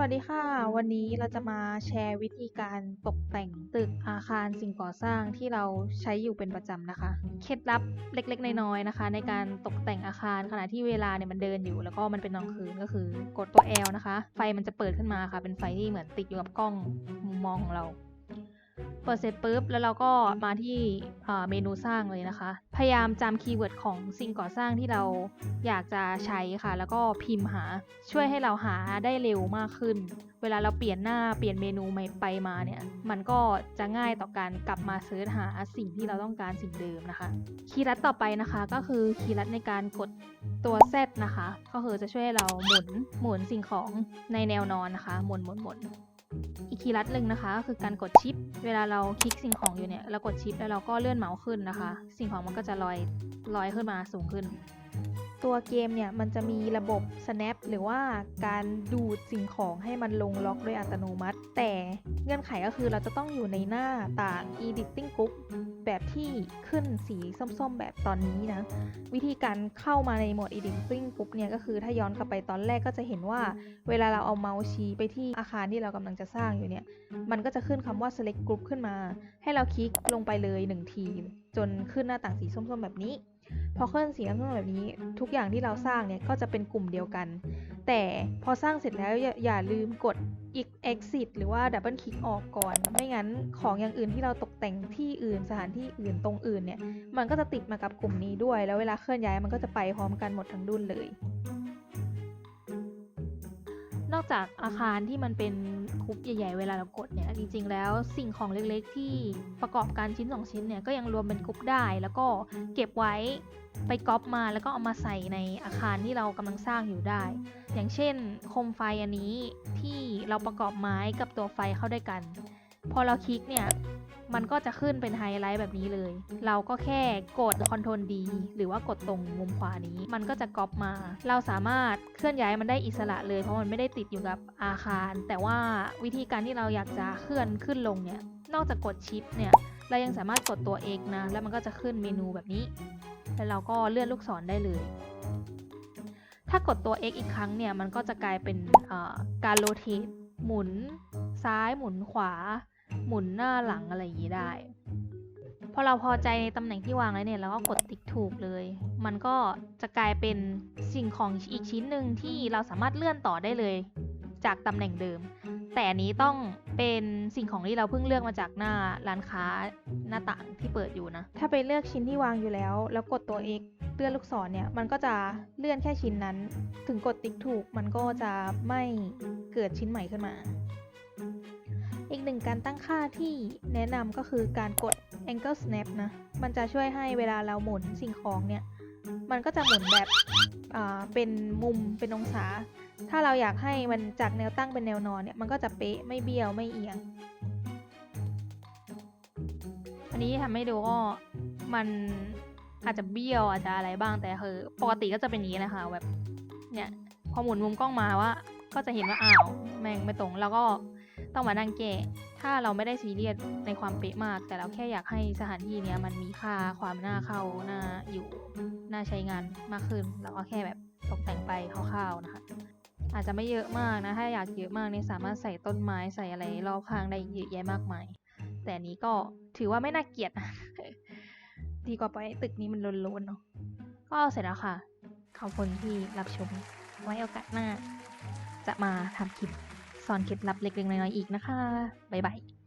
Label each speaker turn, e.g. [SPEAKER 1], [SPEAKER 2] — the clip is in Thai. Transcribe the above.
[SPEAKER 1] วัสดีค่ะ วันนี้เราจะมาแชร์วิธีการตกแต่งตึกอาคารสิ่งก่อสร้างที่เราใช้อยู่เป็นประจำนะคะ เคล็ดลับเล็กๆ น้อยๆนะคะ ในการตกแต่งอาคารขณะที่เวลาเนี่ยมันเดินอยู่ แล้วก็มันเป็นกลางคืนก็คือกดตัว L นะคะ ไฟมันจะเปิดขึ้นมาค่ะ เป็นไฟที่เหมือนติดอยู่กับกล้องมุมมองของเรา เปิดเสร็จปุ๊บแล้วเราก็มาที่เมนูสร้างเลยนะคะ พยายามจำคีย์เวิร์ดของสิ่งก่อสร้างที่เราอยากจะใช้ค่ะ แล้วก็พิมพ์หาช่วยให้เราหาได้เร็วมากขึ้น เวลาเราเปลี่ยนหน้าเปลี่ยนเมนูใหม่ไปมาเนี่ย มันก็จะง่ายต่อการกลับมาเสิร์ชหาสิ่งที่เราต้องการสิ่งเดิมนะคะ คีย์ลัดต่อไปนะคะก็คือคีย์ลัดในการกดตัว Z นะคะ ก็คือจะช่วยเราหมุนหมุนสิ่งของในแนวนอนนะคะ หมุนหมุนหมุน อีกคีย์ลัดหนึ่งนะคะก็คือการกดชิป เวลาเราคลิกสิ่งของอยู่เนี่ยเรากดชิปแล้วเราก็เลื่อนเมาส์ขึ้นนะคะ สิ่งของมันก็จะลอยลอยขึ้นมาสูงขึ้น ตัวเกมเนี่ยมันจะมีระบบ snap หรือว่าการดูดสิ่งของให้มันลงล็อกโดยอัตโนมัติ แต่เงื่อนไขก็คือเราจะต้องอยู่ในหน้าต่าง editing group แบบที่ขึ้นสีส้มๆ แบบตอนนี้นะ วิธีการเข้ามาในโหมด editing group เนี่ยก็คือถ้าย้อนกลับไปตอนแรกก็จะเห็นว่า เวลาเราเอาเมาส์ชี้ไปที่อาคารที่เรากำลังจะสร้างอยู่เนี่ย มันก็จะขึ้นคำว่า select group ขึ้นมา ให้เราคลิกลงไปเลย1ทีจนขึ้นหน้าต่างสีส้มๆ แบบนี้ พอเคลื่อนสีส้มๆแบบนี้ ทุกอย่างที่เราสร้างเนี่ยก็จะเป็นกลุ่มเดียวกัน แต่พอสร้างเสร็จแล้วอย่าอย่าลืมกด exit หรือว่า double click ออกก่อน ไม่งั้นของอย่างอื่นที่เราตกแต่งที่อื่นสถานที่อื่นตรงอื่นเนี่ย มันก็จะติดมากับกลุ่มนี้ด้วย แล้วเวลาเคลื่อนย้ายมันก็จะไปพร้อมกันหมดทั้งดุนเลย อกจากอาคารที่มันเป็นคุปใหญ่ๆ เวลาเรากดเนี่ย จริงๆ แล้วสิ่งของเล็กๆ ที่ประกอบกันชิ้น 2 ชิ้นเนี่ยก็ยังรวมเป็นกรุ๊ปได้ แล้วก็เก็บไว้ไปก๊อปมาแล้วก็เอามาใส่ในอาคารที่เรากำลังสร้างอยู่ได้ อย่างเช่นโคมไฟอันนี้ที่เราประกอบไม้กับตัวไฟเข้าด้วยกัน พอเราคลิกเนี่ย มันก็จะขึ้นเป็นไฮไลท์แบบนี้เลย เราก็แค่กด Ctrl D หรือว่ากดตรงมุมขวานี้ มันก็จะก๊อปมา เราสามารถเคลื่อนย้ายมันได้อิสระเลย เพราะมันไม่ได้ติดอยู่กับอาคาร แต่ว่าวิธีการที่เราอยากจะเคลื่อนขึ้นลงเนี่ย นอกจากกดชิปเนี่ย เรายังสามารถกดตัว X นะ แล้วมันก็จะขึ้นเมนูแบบนี้ แล้วเราก็เลื่อนลูกศรได้เลยถ้ากดตัว X อีกครั้งเนี่ย มันก็จะกลายเป็นการโรเทตหมุนซ้ายหมุนขวา หมุนหน้าหลังอะไรอย่างนี้ได้ พอเราพอใจในตำแหน่งที่วางแล้วเนี่ยเราก็กดติ๊กถูกเลย มันก็จะกลายเป็นสิ่งของอีกชิ้นหนึ่งที่เราสามารถเลื่อนต่อได้เลย จากตำแหน่งเดิม แต่นนี้ต้องเป็นสิ่งของที่เราเพิ่งเลือกมาจากหน้าร้านค้าหน้าต่างที่เปิดอยู่นะ ถ้าไปเลือกชิ้นที่วางอยู่แล้ว แล้วกดตัว X เลื่อนลูกศรเนี่ย มันก็จะเลื่อนแค่ชิ้นนั้น ถึงกดติ๊กถูก มันก็จะไม่เกิดชิ้นใหม่ขึ้นมา อีกหนึ่งการตั้งค่าที่แนะนำก็คือการกด angle snap นะ มันจะช่วยให้เวลาเราหมุนสิ่งของเนี่ย มันก็จะหมุนแบบอ่าเป็นมุมเป็นองศา ถ้าเราอยากให้มันจากแนวตั้งเป็นแนวนอนเนี่ย มันก็จะเป๊ะไม่เบี้ยวไม่เอียง อันนี้ทำให้ดูก็มันอาจจะเบี้ยวอาจจะอะไรบ้างแต่คือปกติก็จะเป็นอย่างนี้นะคะแบบเนี่ยพอหมุนมุมกล้องมาว่า ก็จะเห็นว่าอ้าวแม่งไม่ตรงแล้วก็ ต้องมานั่งแก้ถ้าเราไม่ได้ซีเรียสในความเป๊ะมาก แต่เราแค่อยากให้สถานที่เนี้ยมันมีค่าความน่าเข้าน่าอยู่น่าใช้งานมากขึ้นเราก็แค่แบบตกแต่งไปคร่าวๆนะคะ อาจจะไม่เยอะมากนะถ้าอยากเยอะมากเนี่ยสามารถใส่ต้นไม้ใส่อะไรรอบข้างได้เยอะแยะมากมาย แต่นี้ก็ถือว่าไม่น่าเกลียดนะดีกว่าไปล่อยตึกนี้มันโลนๆเนาะก็เสร็จแล้วค่ะ ขอบคุณที่รับชม ไว้โอกาสหน้า จะมาทำคลิป สอนเคล็ดลับเล็กๆน้อยๆอีกนะคะ บ๊ายบาย